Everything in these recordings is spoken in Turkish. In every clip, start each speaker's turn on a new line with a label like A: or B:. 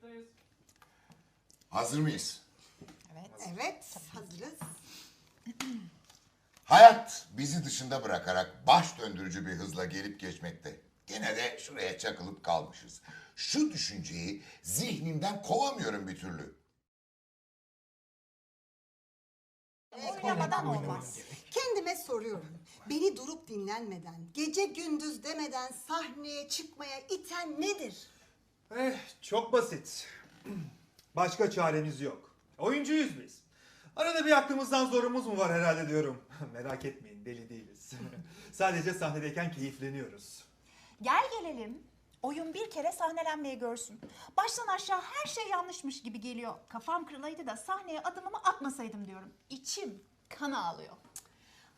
A: Kayıttayız.
B: Hazır mıyız?
C: Evet.
D: Evet, hazırız.
B: Hayat bizi dışında bırakarak baş döndürücü bir hızla gelip geçmekte. Gene de şuraya çakılıp kalmışız. Şu düşünceyi zihnimden kovamıyorum bir türlü.
C: Oynamadan olmaz.
D: Kendime soruyorum. Beni durup dinlenmeden, gece gündüz demeden sahneye çıkmaya iten nedir?
E: Eh, çok basit. Başka çaremiz yok. Oyuncuyuz biz. Arada bir aklımızdan zorumuz mu var herhalde diyorum. Merak etmeyin deli değiliz. Sadece sahnedeyken keyifleniyoruz.
C: Gel gelelim. Oyun bir kere sahnelenmeyi görsün. Baştan aşağı her şey yanlışmış gibi geliyor. Kafam kırılaydı da sahneye adımımı atmasaydım diyorum. İçim kan ağlıyor.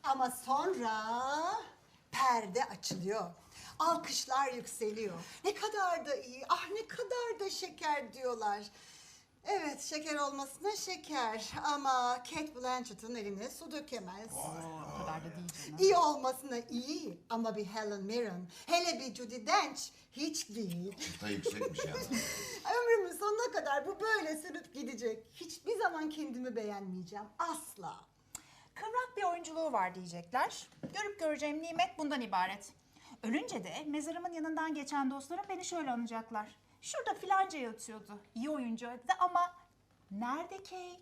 D: Ama sonra perde açılıyor. Alkışlar yükseliyor. Ne kadar da iyi, ah ne kadar da şeker diyorlar. Evet şeker olmasına şeker ama Kate Blanchett'ın eline su dökemez.
C: O kadar da değil canım.
D: İyi olmasına iyi ama bir Helen Mirren, hele bir Judi Dench hiç değil.
B: Çıta yüksekmiş yani.
D: Ömrümün sonuna kadar bu böyle sürüp gidecek. Hiçbir zaman kendimi beğenmeyeceğim. Asla.
C: Kıvrak bir oyunculuğu var diyecekler. Görüp göreceğim nimet bundan ibaret. Ölünce de mezarımın yanından geçen dostlarım beni şöyle anacaklar. Şurada filanca yatıyordu. İyi oyuncuydu ama nerede Kate?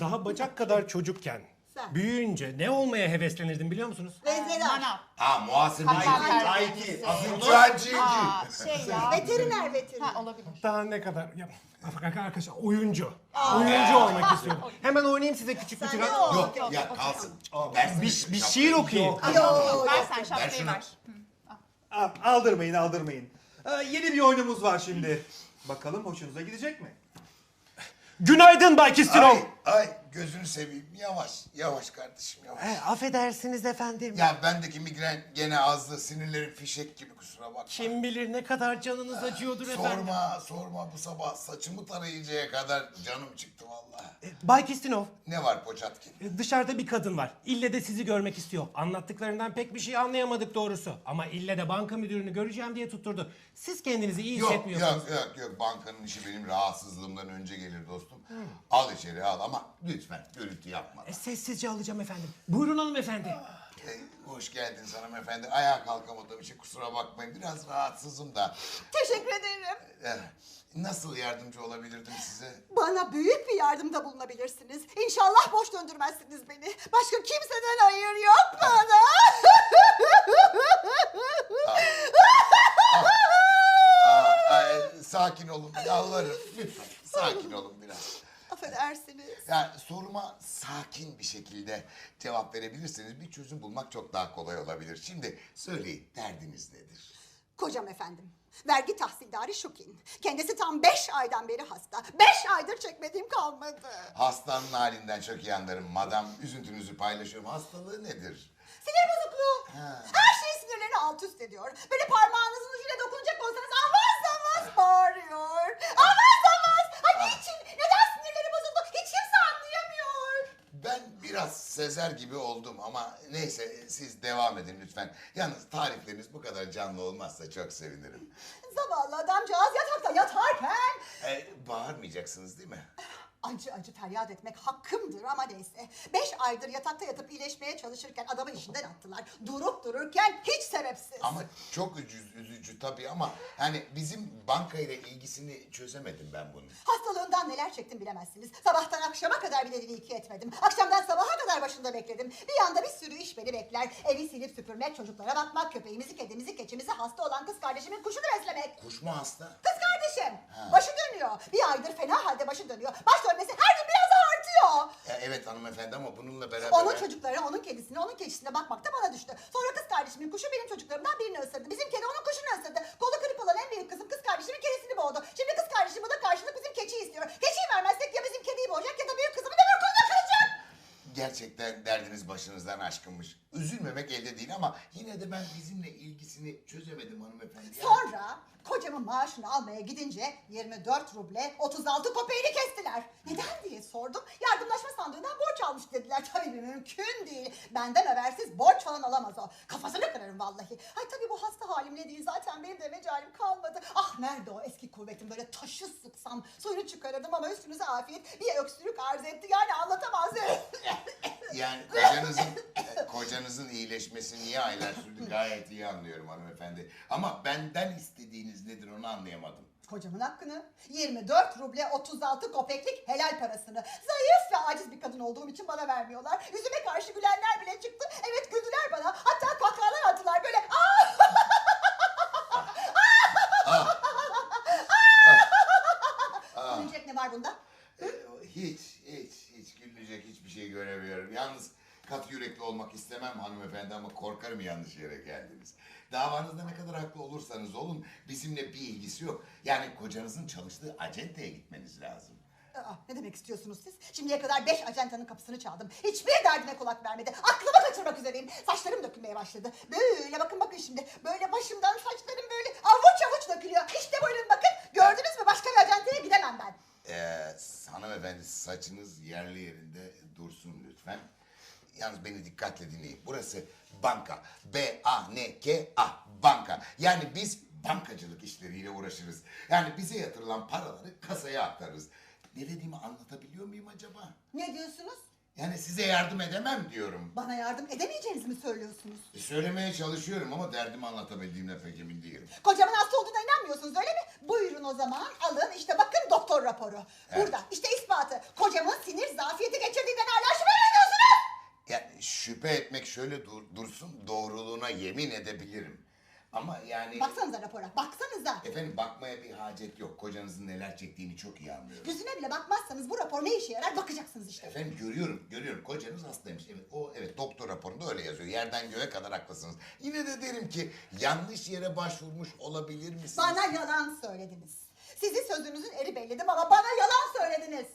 F: Daha bacak kadar çocukken,
D: Sen.
F: büyüyünce ne olmaya heveslenirdim biliyor musunuz?
D: Veteriner.
C: Manav.
B: Ha muhasebeci. Asılcıcı.
C: Aa, şey ya.
D: Veteriner veteriner.
C: Ha olabilir.
F: Daha ne kadar... Ya, arkadaşlar oyuncu. Oyuncu olmak istiyorum. Hemen oynayayım size küçük bir
D: Sen
F: tirat.
D: de o.
B: Yok
C: Yok,
B: ya
C: yok,
B: kalsın. Versene
F: Bir, bir şiir okuyayım.
D: Yo,
C: Ver sen şapkayı
B: şunu.
C: ver.
E: Aldırmayın aldırmayın. Ee, yeni bir oyunumuz var şimdi. Bakalım hoşunuza gidecek mi?
F: Günaydın Bay Kistinov.
B: Ay, ay gözünü seveyim. Yavaş, yavaş kardeşim yavaş.
F: E, affedersiniz efendim.
B: Ya bendeki migren gene azdı. Sinirlerim fişek gibi kusura bakma.
F: Kim bilir ne kadar canınız acıyordur efendim.
B: Sorma, sorma bu sabah saçımı tarayıncaya kadar canım çıktı vallahi.
F: E, Bay Kistinov,
B: Ne var Poçatkin?
F: e, dışarıda bir kadın var. İlle de sizi görmek istiyor. Anlattıklarından pek bir şey anlayamadık doğrusu. Ama ille de banka müdürünü göreceğim diye tutturdu. Siz kendinizi iyi
B: Yok,
F: hissetmiyorsunuz.
B: yok, yok, yok. Bankanın işi benim rahatsızlığımdan önce gelir dostum. Al içeri al ama lütfen gürültü yapma.
F: E, sessizce alacağım efendim. Buyurun hanımefendi.
B: Ee, hoş geldiniz hanımefendi. Ayağa kalkamadığım için kusura bakmayın. Biraz rahatsızım da.
D: Teşekkür ederim.
B: Ee, nasıl yardımcı olabilirdim size?
D: Bana büyük bir yardımda bulunabilirsiniz. İnşallah boş döndürmezsiniz beni. Başka kimseden hayır yok bana.
B: Aa, ay, sakin olun, yalvarırım. Lütfen, sakin olun biraz.
D: Affedersiniz.
B: Yani soruma sakin bir şekilde cevap verebilirseniz bir çözüm bulmak çok daha kolay olabilir. Şimdi söyleyin, derdiniz nedir?
D: Kocam efendim. Vergi tahsildarı Şukin. Kendisi tam beş aydan beri hasta. Beş aydır çekmediğim kalmadı.
B: Hastanın halinden çok iyi anlarım. Madam, üzüntünüzü paylaşıyorum. Hastalığı nedir?
D: Sinir bozukluğu. Her şey sinirlerini alt üst ediyor. Böyle parmağınızın ucuyla dokunacak olsanız avaz avaz bağırıyor. Avaz avaz. Ay niçin? Neden sinirleri bozuldu? Hiç kimse anlayamıyor.
B: Ben biraz Sezer gibi oldum ama neyse siz devam edin lütfen. Yalnız tarifleriniz bu kadar canlı olmazsa çok sevinirim.
D: Zavallı adamcağız yatakta yatarken
B: Ee, bağırmayacaksınız değil mi?
D: acı acı feryat etmek hakkımdır ama neyse. Beş aydır yatakta yatıp iyileşmeye çalışırken adamı işinden attılar. Durup dururken hiç sebepsiz.
B: Ama çok üzücü, üzücü tabii ama yani bizim bankayla ilgisini çözemedim ben bunun.
D: Hastalığından neler çektim bilemezsiniz. Sabahtan akşama kadar bir dediğini iki etmedim. Akşamdan sabaha kadar başında bekledim. Bir yanda bir sürü iş beni bekler. Evi silip süpürmek, çocuklara bakmak, köpeğimizi, kedimizi, keçimizi, hasta olan kız kardeşimin kuşunu beslemek.
B: Kuş mu hasta?
D: Kız kardeşim başı dönüyor. Bir aydır fena halde başı dönüyor. Baş dönmesi her gün biraz daha artıyor.
B: Ya evet hanımefendi ama bununla beraber...
D: Onun çocukları, onun kedisine, onun keçisine bakmak da bana düştü. Sonra kız kardeşimin kuşu benim çocuklarımdan birini ısırdı. Bizim kedi onun kuşunu ısırdı. Kolu kırık olan en büyük kızım kız kardeşimin kedisini boğdu. Şimdi kız kardeşim bu da karşılık bizim keçiyi istiyor. Keçiyi vermezsek ya bizim kediyi boğacak ya da
B: Gerçekten derdiniz başınızdan aşkınmış. Üzülmemek elde değil ama yine de ben bizimle ilgisini çözemedim hanımefendi.
D: Sonra Kocamın maaşını almaya gidince 24 ruble 36 kopeyini kestiler. Neden diye sordum. Yardımlaşma sandığından borç almış dediler. Tabii mümkün değil. Benden habersiz borç falan alamaz o. Kırarım vallahi. Ay tabii bu hasta halimle değil. Zaten benim de mecalim kalmadı. Ah nerede o eski kuvvetim böyle taşı sıksam suyunu çıkarırdım ama üstünüze afiyet bir öksürük arz etti. Yani anlatamaz.
B: Yani kocanızın kocanızın iyileşmesi niye aylar sürdü gayet iyi anlıyorum hanımefendi. Ama benden istediğiniz nedir onu anlayamadım.
D: Kocamın hakkını 24 ruble 36 kopeklik helal parasını zayıf ve aciz bir kadın olduğum için bana vermiyorlar. Yüzüme karşı gülenler bile çıktı. Evet güldüler bana. Hatta kahkahalar attılar böyle. Aa! Gülecek ne var bunda?
B: Ee, hiç gülecek hiçbir şey göremiyorum. Yalnız katı yürekli olmak istemem hanımefendi ama korkarım yanlış yere geldiniz. Davanızda ne kadar haklı olursanız olun bizimle bir ilgisi yok. Yani kocanızın çalıştığı acenteye gitmeniz lazım.
D: Aa, ne demek istiyorsunuz siz? Şimdiye kadar beş ajantanın kapısını çaldım. Hiçbir derdime kulak vermedi. Aklımı kaçırmak üzereyim. Saçlarım dökülmeye başladı. Böyle bakın bakın şimdi. Böyle başımdan saçlarım böyle avuç avuç dökülüyor. İşte buyurun bakın. Gördünüz mü? Başka bir ajantaya gidemem ben.
B: Ee, hanımefendi saçınız yerli yerinde dursun lütfen. Yalnız beni dikkatle dinleyin. Burası banka. B-A-N-K-A. Banka. Yani biz bankacılık işleriyle uğraşırız. Yani bize yatırılan paraları kasaya aktarırız. Ne dediğimi anlatabiliyor muyum acaba?
D: Ne diyorsunuz?
B: Yani size yardım edemem diyorum.
D: Bana yardım edemeyeceğinizi mi söylüyorsunuz?
B: E, Söylemeye çalışıyorum ama derdimi anlatabildiğimde pek emin değilim.
D: Kocamın hasta olduğuna inanmıyorsunuz öyle mi? Buyurun o zaman alın işte bakın doktor raporu. Burada işte ispatı. Kocamın sinir zafiyeti geçirdiğinden hala şüphe mi ediyorsunuz?
B: Yani şüphe etmek şöyle dur- dursun doğruluğuna yemin edebilirim. Ama yani...
D: Baksanıza rapora baksanıza.
B: Efendim bakmaya bir hacet yok. Kocanızın neler çektiğini çok iyi anlıyorum.
D: Yüzüne bile bakmazsanız bu rapor ne işe yarar bakacaksınız işte.
B: Efendim görüyorum, görüyorum. Kocanız hastaymış. Evet, o evet doktor raporunda öyle yazıyor. Yerden göğe kadar haklısınız. Yine de derim ki yanlış yere başvurmuş olabilir misiniz?
D: Bana yalan söylediniz. Sizi sözünüzün eri belledim ama bana yalan söylediniz.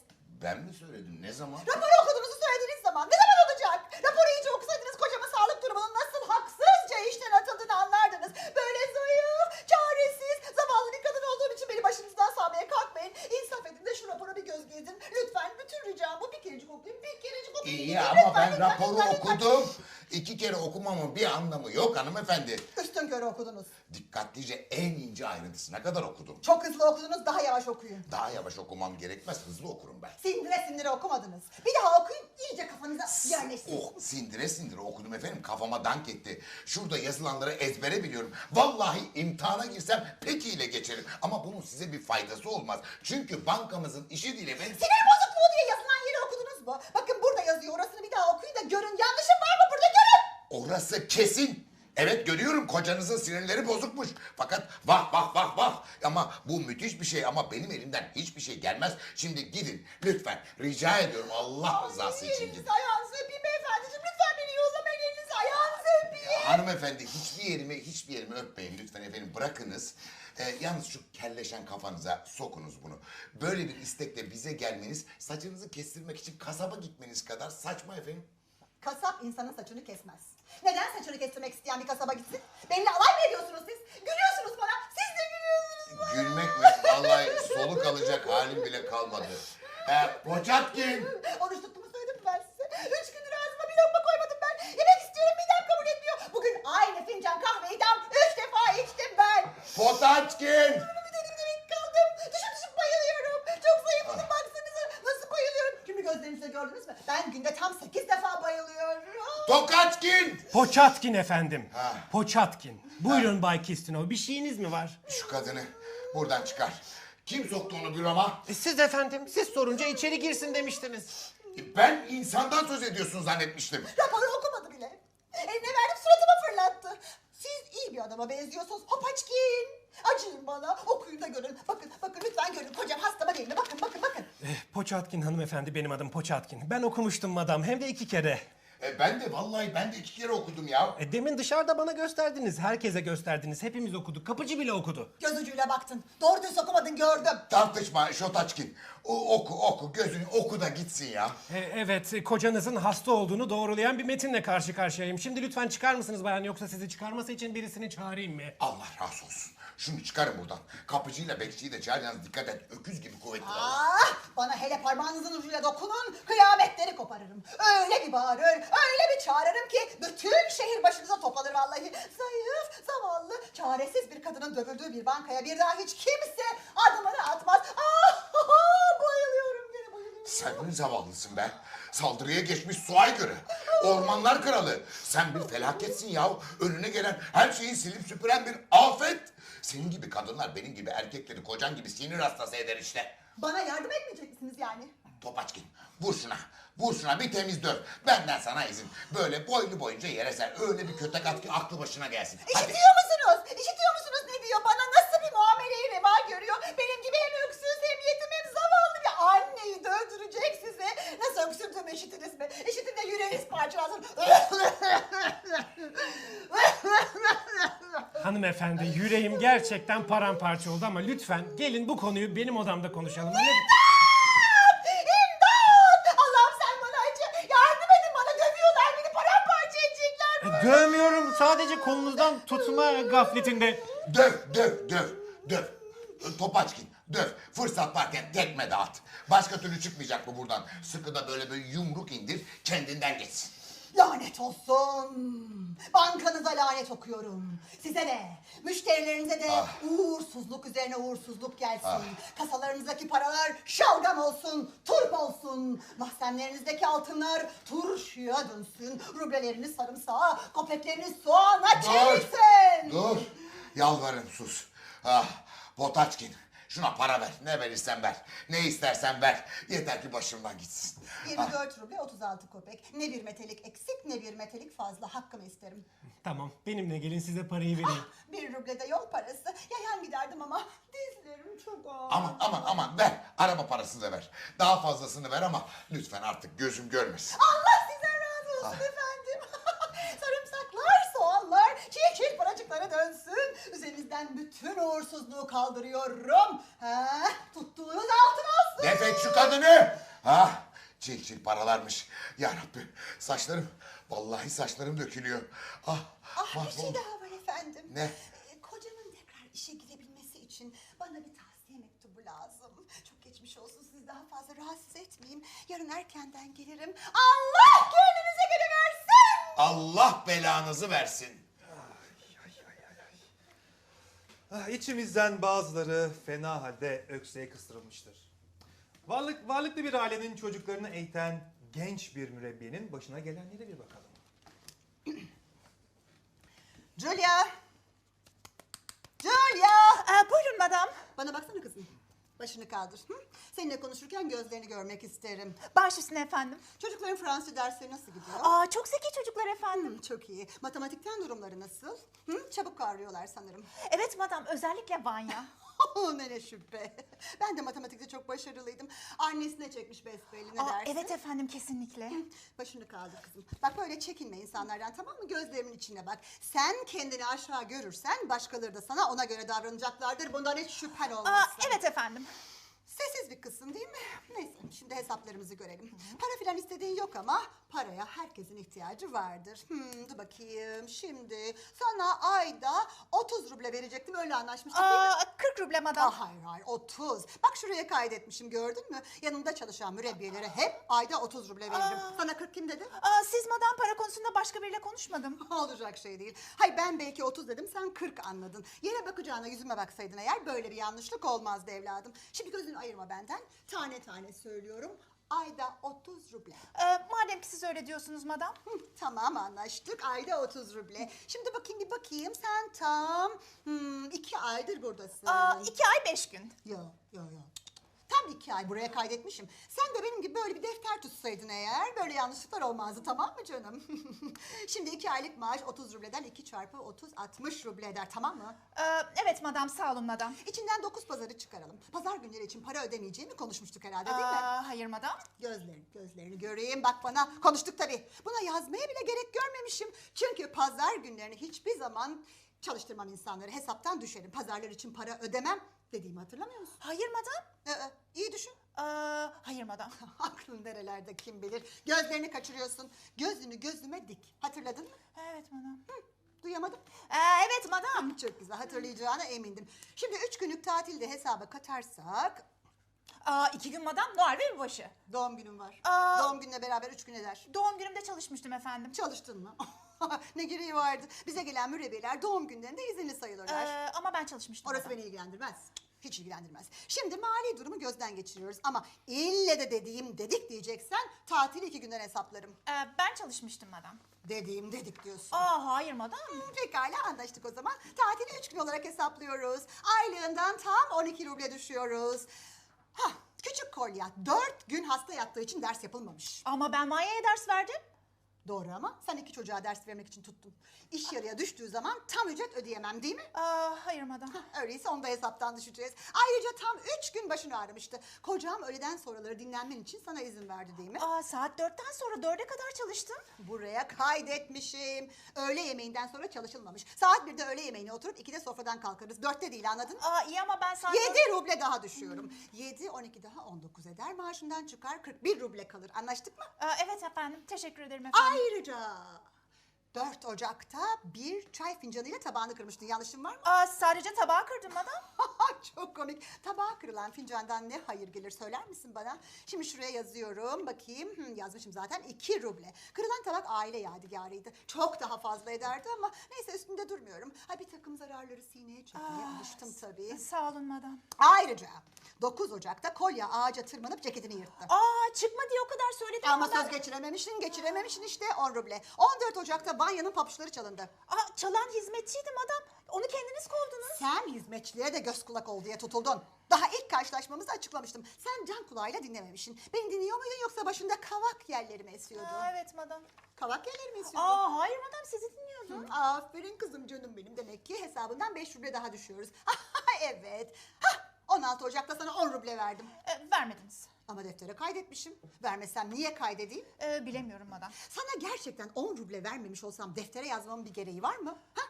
B: Ben mi söyledim? Ne zaman?
D: Raporu okuduğunuzu söylediğiniz zaman ne zaman olacak? Raporu iyice okusaydınız kocamın sağlık durumunun nasıl haksızca işten atıldığını anlardınız. Böyle zayıf, çaresiz, zavallı bir kadın olduğum için beni başınızdan sağmaya kalkmayın. İnsaf edin de şu rapora bir göz gezdirin. Lütfen bütün ricam bu bir kerecik okuyun, bir kerecik okuyun.
B: İyi
D: Lütfen,
B: ama ben
D: lütfen,
B: raporu
D: lütfen, lütfen.
B: okudum. İki kere okumamın bir anlamı yok hanımefendi.
D: Üstün körü okudunuz.
B: Dikkatlice en ince ayrıntısına kadar okudum.
D: Çok hızlı okudunuz, daha yavaş okuyun.
B: Daha yavaş okumam gerekmez, hızlı okurum ben.
D: Sindire sindire okumadınız. Bir daha okuyun, iyice kafanıza yerleşsin.
B: Oh sindire sindire okudum efendim kafama dank etti. Şurada yazılanları ezbere biliyorum. Vallahi imtihana girsem pek ile geçerim. Ama bunun size bir faydası olmaz. Çünkü bankamızın işi değil efendim.
D: Sinir bozukluğu diye yazılan yeri okudunuz mu? Bakın burada yazıyor, orasını bir daha okuyun da görün. Yanlışım var mı burada görün.
B: Orası kesin. Evet görüyorum kocanızın sinirleri bozukmuş. Fakat vah vah vah vah. Ama bu müthiş bir şey ama benim elimden hiçbir şey gelmez. Şimdi gidin lütfen rica ediyorum Allah rızası için gidin.
D: Elinizi ayağınızı öpeyim beyefendiciğim. Lütfen beni yollamayın elinizi ayağınızı öpeyim.
B: Hanımefendi hiçbir yerimi hiçbir yerimi öpmeyin lütfen efendim bırakınız. Ee, yalnız şu kelleşen kafanıza sokunuz bunu. Böyle bir istekle bize gelmeniz saçınızı kestirmek için kasaba gitmeniz kadar saçma efendim.
D: Kasap insanın saçını kesmez. Neden saçını kestirmek isteyen bir kasaba gitsin? Benimle alay mı ediyorsunuz siz? Gülüyorsunuz bana. Siz de gülüyorsunuz bana.
B: Gülmek mi? Vallahi soluk alacak halim bile kalmadı. Ee, Poçatkin!
D: Oruç tuttuğumu söyledim mi ben size? Üç gündür ağzıma bir lokma koymadım ben. Yemek istiyorum midem kabul etmiyor. Bugün aynı fincan kahveyi tam üç defa içtim ben.
B: Potaçkin!
D: Bir dedim demek kaldım. Düşüp düşüp bayılıyorum. Çok zayıfladım baksanıza. Nasıl bayılıyorum. Şimdi gözlerinizle gördünüz mü? Ben günde tam sekiz defa
B: Tokaçkin!
F: Poçatkin efendim.
B: Ha.
F: Poçatkin. Buyurun Bay Kistinov. Bir şeyiniz mi var?
B: Şu kadını buradan çıkar. Kim soktu onu büroma?
F: E, siz efendim. Siz sorunca içeri girsin demiştiniz.
B: Ben insandan söz ediyorsun zannetmiştim.
D: Raporu okumadı bile. Eline verdim suratıma fırlattı. Siz iyi bir adama benziyorsunuz. Hopaçkin. Acıyın bana. Okuyun da görün. Bakın bakın lütfen görün. Kocam hastama değil mi? Bakın bakın bakın.
F: Eh, Poçatkin hanımefendi benim adım Poçatkin. Ben okumuştum madam hem de iki kere.
B: E, ben de vallahi ben de iki kere okudum ya.
F: E, demin dışarıda bana gösterdiniz. Herkese gösterdiniz. Hepimiz okuduk. Kapıcı bile okudu.
D: Göz ucuyla baktın. Doğru düz okumadın gördüm.
B: Tartışma Şotaçkin. O, oku oku gözünü oku da gitsin ya.
F: E, evet e, kocanızın hasta olduğunu doğrulayan bir metinle karşı karşıyayım. Şimdi lütfen çıkar mısınız bayan yoksa sizi çıkarması için birisini çağırayım mı?
B: Allah razı olsun. Şunu çıkarın buradan. Kapıcıyla bekçiyi de çağır yalnız dikkat et. Öküz gibi kuvvetli.
D: Ah, bana hele parmağınızın ucuyla dokunun, kıyametleri koparırım. Öyle bir bağırır, öyle bir çağırırım ki bütün şehir başınıza toplanır vallahi. Zayıf, zavallı, çaresiz bir kadının dövüldüğü bir bankaya bir daha hiç kimse adımını atmaz. Ah, bayılıyorum gene bayılıyorum.
B: Sen ne zavallısın be. Saldırıya geçmiş su aygırı. Ormanlar kralı. Sen bir felaketsin yahu. Önüne gelen her şeyi silip süpüren bir afet. Senin gibi kadınlar benim gibi erkekleri kocan gibi sinir hastası eder işte.
D: Bana yardım etmeyecek misiniz yani?
B: Topaçkin vur şuna. Vur şuna bir temiz döv. Benden sana izin. Böyle boylu boyunca yere ser. Öyle bir kötek at ki aklı başına gelsin. Hadi.
D: İşitiyor musunuz? İşitiyor musunuz ne diyor? Bana nasıl bir muameleyi reva görüyor? Benim gibi hem öksüz hem yetim anneyi döndürecek size. Nasıl öksürdüğümü işitiniz mi? İşitin de yüreğiniz parçalansın.
F: Hanımefendi yüreğim gerçekten paramparça oldu ama lütfen gelin bu konuyu benim odamda konuşalım. Hani
D: İmdat! Allah'ım sen bana acı. Yardım edin bana dövüyorlar beni paramparça edecekler.
F: E, dövmüyorum sadece kolunuzdan tutma gafletinde.
B: Döv, döv, döv, döv. Topaçkin, döv. Fırsat varken tekme dağıt. Başka türlü çıkmayacak bu buradan. Sıkı da böyle bir yumruk indir, kendinden geçsin.
D: Lanet olsun. Bankanıza lanet okuyorum. Size de, müşterilerinize de
B: Ah.
D: uğursuzluk üzerine uğursuzluk gelsin. Kasalarınızdaki paralar şalgam olsun, turp olsun. Mahzenlerinizdeki altınlar turşuya dönsün. Rubleleriniz sarımsağa, kopekleriniz soğana çevirsin.
B: Dur. Yalvarırım sus. Ah, Potaçkin. Şuna para ver. Ne verirsen ver. Ne istersen ver. Yeter ki başımdan gitsin.
D: 24 ruble 36 kopek. Ne bir metelik eksik ne bir metelik fazla. Hakkımı isterim.
F: Tamam benimle gelin size parayı vereyim.
D: Bir ruble de yol parası. Yayan giderdim ama dizlerim çok ağır.
B: Aman aman aman ver. Araba parasını da ver. Daha fazlasını ver ama lütfen artık gözüm görmesin.
D: Allah sizden razı olsun efendim. Dönsün. Üzerinizden bütün uğursuzluğu kaldırıyorum. Ha, tuttuğunuz altın olsun.
B: Defet şu kadını. Ha, çil çil paralarmış. Ya Rabbi saçlarım, vallahi saçlarım dökülüyor. Ah,
D: Ah bir şey
B: mahvoldum.
D: daha var efendim.
B: Ne?
D: Ee, Kocamın tekrar işe girebilmesi için bana bir tavsiye mektubu lazım. Çok geçmiş olsun sizi daha fazla rahatsız etmeyeyim. Yarın erkenden gelirim. Allah gönlünüze göre versin.
B: Allah belanızı versin.
E: Ah, içimizden bazıları fena halde ökseye kıstırılmıştır. Varlık, varlıklı bir ailenin çocuklarını eğiten genç bir mürebbiyenin başına gelenlere bir bakalım.
D: Julia. Julia.
C: Ee, buyurun madam.
D: Bana baksana kızım. Başını kaldır. Hı? Seninle konuşurken gözlerini görmek isterim.
C: Baş üstüne efendim.
D: Çocukların Fransız dersleri nasıl gidiyor?
C: Aa, çok zeki çocuklar efendim.
D: Hı, çok iyi. Matematikten durumları nasıl? Hı? Çabuk kavruyorlar sanırım.
C: Evet madam özellikle Vanya.
D: ne ne şüphe. Ben de matematikte çok başarılıydım. Annesine çekmiş besbelli ne
C: Aa,
D: dersin?
C: evet efendim kesinlikle.
D: Başını kaldır kızım. Bak böyle çekinme insanlardan tamam mı? Gözlerimin içine bak. Sen kendini aşağı görürsen başkaları da sana ona göre davranacaklardır. Bundan hiç şüphen olmasın.
C: Aa, evet efendim.
D: Sessiz bir kızsın değil mi? Neyse şimdi hesaplarımızı görelim. Para filan istediğin yok ama paraya herkesin ihtiyacı vardır. Hmm, dur bakayım şimdi sana ayda 30 ruble verecektim öyle anlaşmıştık değil mi?
C: Aa, 40 ruble madam.
D: Ah, hayır hayır 30. Bak şuraya kaydetmişim gördün mü? Yanımda çalışan mürebbiyelere hep ayda 30 ruble veririm. Sana 40 kim dedi?
C: Aa, siz madam para konusunda başka biriyle konuşmadım.
D: Olacak şey değil. Hay ben belki 30 dedim sen 40 anladın. Yere bakacağına yüzüme baksaydın eğer böyle bir yanlışlık olmazdı evladım. Şimdi gözünü ayırma benden. Tane tane söylüyorum. Ayda 30 ruble.
C: Ee, madem ki siz öyle diyorsunuz madam.
D: Tamam anlaştık. Ayda 30 ruble. Şimdi bakayım bir bakayım. Sen tam hmm, iki aydır buradasın.
C: Aa, iki ay beş gün.
D: Yo yo yo. Tam iki ay buraya kaydetmişim. Sen de benim gibi böyle bir defter tutsaydın eğer böyle yanlışlıklar olmazdı tamam mı canım? Şimdi iki aylık maaş 30 rubleden 2 çarpı 30 60 ruble eder tamam mı?
C: Ee, evet madam sağ olun madam.
D: İçinden 9 pazarı çıkaralım. Pazar günleri için para ödemeyeceğimi konuşmuştuk herhalde değil mi?
C: Aa, hayır madam.
D: Gözlerini, gözlerini göreyim bak bana. Konuştuk tabii. Buna yazmaya bile gerek görmemişim. Çünkü pazar günlerini hiçbir zaman çalıştırmam insanları. Hesaptan düşerim. Pazarlar için para ödemem dediğimi hatırlamıyor musun?
C: Hayır madam.
D: Ee, iyi düşün.
C: Aa, hayır madam.
D: Aklın nerelerde kim bilir. Gözlerini kaçırıyorsun. Gözünü gözüme dik. Hatırladın mı?
C: Evet madam.
D: Duyamadım.
C: Ee, evet madam.
D: Çok güzel hatırlayacağına emindim. Şimdi üç günlük tatilde hesaba katarsak
C: Aa, iki gün madam Noel ve yılbaşı.
D: doğum günüm var.
C: Aa.
D: Doğum gününe beraber üç gün eder.
C: Doğum günümde çalışmıştım efendim.
D: Çalıştın mı? ne gereği vardı? Bize gelen mürebbiyeler doğum günlerinde izinli sayılırlar.
C: Ee, ama ben çalışmıştım.
D: Orası
C: madam.
D: beni ilgilendirmez. Hiç ilgilendirmez. Şimdi mali durumu gözden geçiriyoruz ama ille de dediğim dedik diyeceksen tatili iki günden hesaplarım.
C: Ee, ben çalışmıştım madam.
D: Dediğim dedik diyorsun.
C: Aa hayır madam.
D: Pekala anlaştık o zaman. Tatili üç gün olarak hesaplıyoruz. Aylığından tam 12 ruble düşüyoruz. Hah, küçük kolya dört gün hasta yattığı için ders yapılmamış.
C: Ama ben Maya'ya ders verdim.
D: Doğru ama sen iki çocuğa ders vermek için tuttun. İş yarıya düştüğü zaman tam ücret ödeyemem değil mi?
C: Aa, hayır madam.
D: Öyleyse onu da hesaptan düşeceğiz. Ayrıca tam üç gün başını ağrımıştı. Kocam öğleden sonraları dinlenmen için sana izin verdi değil mi?
C: Aa, saat dörtten sonra dörde kadar çalıştım.
D: Buraya kaydetmişim. Öğle yemeğinden sonra çalışılmamış. Saat birde öğle yemeğine oturup ikide sofradan kalkarız. Dörtte değil anladın?
C: Aa, iyi ama ben saat...
D: 7 ruble daha düşüyorum. 7, 12 daha 19 eder. Maaşından çıkar 41 ruble kalır. Anlaştık mı?
C: Aa, evet efendim. Teşekkür ederim efendim.
D: 入るじゃん。4 Ocak'ta bir çay fincanıyla tabağını kırmıştın. Yanlışım var mı?
C: Aa, sadece tabağı kırdım madam.
D: Çok komik. Tabağa kırılan fincandan ne hayır gelir söyler misin bana? Şimdi şuraya yazıyorum. Bakayım. Hı, yazmışım zaten. 2 ruble. Kırılan tabak aile yadigarıydı. Çok daha fazla ederdi ama neyse üstünde durmuyorum. Ha, bir takım zararları sineye çekmeye alıştım tabii.
C: Sağ olun madam.
D: Ayrıca 9 Ocak'ta kolye ağaca tırmanıp ceketini yırttı.
C: Aa, çıkma diye o kadar söyledim
D: Ama söz geçirememişsin, geçirememişsin işte 10 ruble. 14 Ocak'ta banyanın papuçları çalındı.
C: Aa, çalan hizmetçiydi madam. Onu kendiniz kovdunuz.
D: Sen hizmetçilere de göz kulak ol diye tutuldun. Daha ilk karşılaşmamızda açıklamıştım. Sen can kulağıyla dinlememişsin. Beni dinliyor muydun yoksa başında kavak yerleri mi esiyordu?
C: Aa, evet madam.
D: Kavak yerleri mi esiyordu?
C: Aa, hayır madam sizi dinliyordum.
D: Hı, Aferin kızım canım benim. Demek ki hesabından 5 ruble daha düşüyoruz. evet. 16 Ocak'ta sana 10 ruble verdim.
C: Ee, vermediniz.
D: Ama deftere kaydetmişim. Vermesem niye kaydedeyim?
C: Ee, bilemiyorum madam.
D: Sana gerçekten 10 ruble vermemiş olsam deftere yazmamın bir gereği var mı? Ha?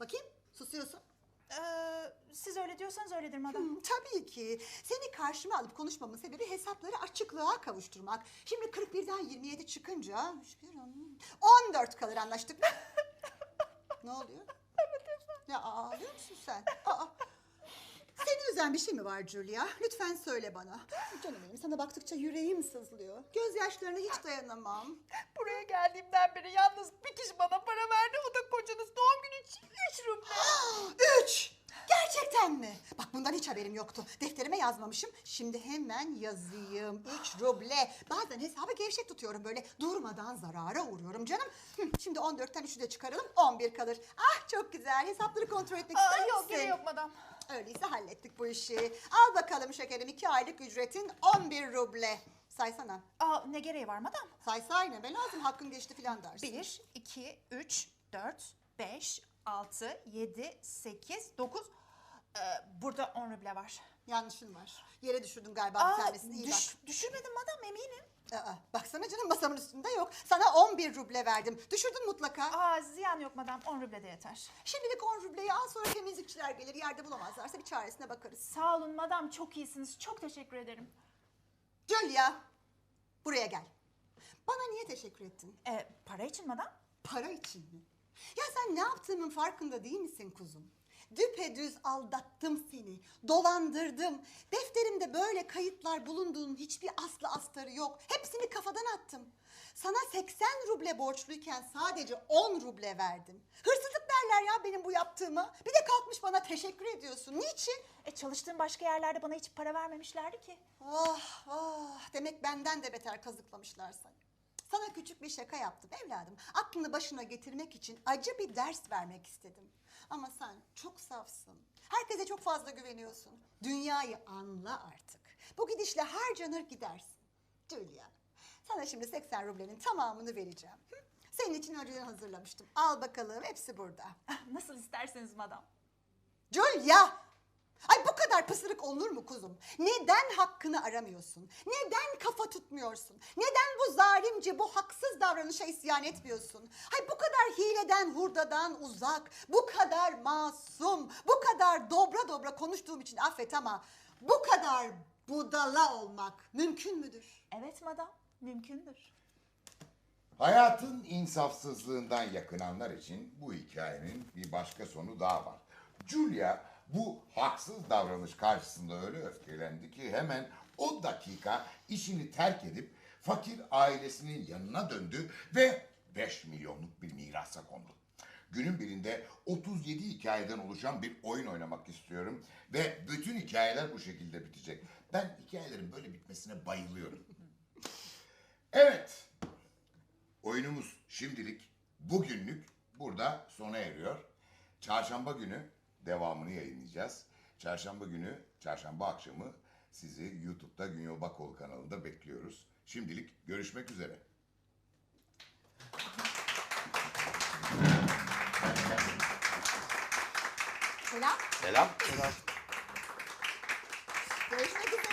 D: Bakayım susuyorsun.
C: Ee, siz öyle diyorsanız öyledir madam.
D: Hmm, tabii ki. Seni karşıma alıp konuşmamın sebebi hesapları açıklığa kavuşturmak. Şimdi 41'den 27 çıkınca 14 kalır anlaştık mı? ne oluyor? Ya ağlıyor musun sen? Aa, seni üzen bir şey mi var Julia? Lütfen söyle bana. Canım benim sana baktıkça yüreğim sızlıyor. Gözyaşlarına hiç dayanamam.
C: Buraya geldiğimden beri yalnız bir kişi bana para verdi. O da kocanız doğum günü için 3 ruble.
D: Üç! Gerçekten mi? Bak bundan hiç haberim yoktu. Defterime yazmamışım. Şimdi hemen yazayım. Üç ruble. Bazen hesabı gevşek tutuyorum böyle. Durmadan zarara uğruyorum canım. Hı, Şimdi 14'ten 3'ü de çıkaralım. 11 kalır. Ah çok güzel. Hesapları kontrol etmek ister
C: Aa,
D: misin?
C: yok gereği yok madam.
D: Öyleyse hallettik bu işi. Al bakalım şekerim. iki aylık ücretin 11 ruble. Saysana.
C: Aa, ne gereği var madam?
D: Say say ne be lazım hakkın geçti filan dersin.
C: 1, 2, 3, 4, 5, 6, 7, 8, 9. Ee, burada 10 ruble var.
D: Yanlışın var. Yere düşürdün galiba bir tanesini. İyi bak.
C: düş, düşürmedim madam eminim.
D: Aa, canım masamın üstünde yok. Sana 11 ruble verdim. Düşürdün mutlaka.
C: Aa, ziyan yok madam 10 ruble de yeter.
D: Şimdilik 10 rubleyi al sonra temizlikçiler gelir. Yerde bulamazlarsa bir çaresine bakarız.
C: Sağ olun madam çok iyisiniz. Çok teşekkür ederim.
D: Julia buraya gel. Bana niye teşekkür ettin?
C: Ee, para için madam?
D: Para için mi? Ya sen ne yaptığımın farkında değil misin kuzum? Düpedüz aldattım seni, dolandırdım. Defterimde böyle kayıtlar bulunduğunun hiçbir aslı astarı yok. Hepsini kafadan attım. Sana 80 ruble borçluyken sadece 10 ruble verdim. Hırsızlık derler ya benim bu yaptığıma. Bir de kalkmış bana teşekkür ediyorsun. Niçin?
C: E, çalıştığım başka yerlerde bana hiç para vermemişlerdi ki.
D: Ah ah demek benden de beter kazıklamışlar seni. Sana küçük bir şaka yaptım evladım. Aklını başına getirmek için acı bir ders vermek istedim. Ama sen çok safsın. Herkese çok fazla güveniyorsun. Dünyayı anla artık. Bu gidişle harcanır gidersin. Julia, sana şimdi 80 rublenin tamamını vereceğim. Hı? Senin için önceden hazırlamıştım. Al bakalım hepsi burada.
C: Ah, Nasıl isterseniz madam.
D: Julia! Ay bu kadar pısırık olur mu kuzum? Neden hakkını aramıyorsun? Neden kafa tutmuyorsun? Neden bu zalimce, bu haksız davranışa isyan etmiyorsun? Ay bu kadar hileden, hurdadan uzak, bu kadar masum, bu kadar dobra dobra konuştuğum için affet ama bu kadar budala olmak mümkün müdür?
C: Evet madam mümkündür.
B: Hayatın insafsızlığından yakınanlar için bu hikayenin bir başka sonu daha var. Julia bu haksız davranış karşısında öyle öfkelendi ki hemen o dakika işini terk edip fakir ailesinin yanına döndü ve 5 milyonluk bir mirasa kondu. Günün birinde 37 hikayeden oluşan bir oyun oynamak istiyorum ve bütün hikayeler bu şekilde bitecek. Ben hikayelerin böyle bitmesine bayılıyorum. Evet, Oyunumuz şimdilik bugünlük burada sona eriyor. Çarşamba günü devamını yayınlayacağız. Çarşamba günü, çarşamba akşamı sizi YouTube'da Günyo Bakoğlu kanalında bekliyoruz. Şimdilik görüşmek üzere.
C: Selam.
B: Selam.
C: Görüşmek üzere.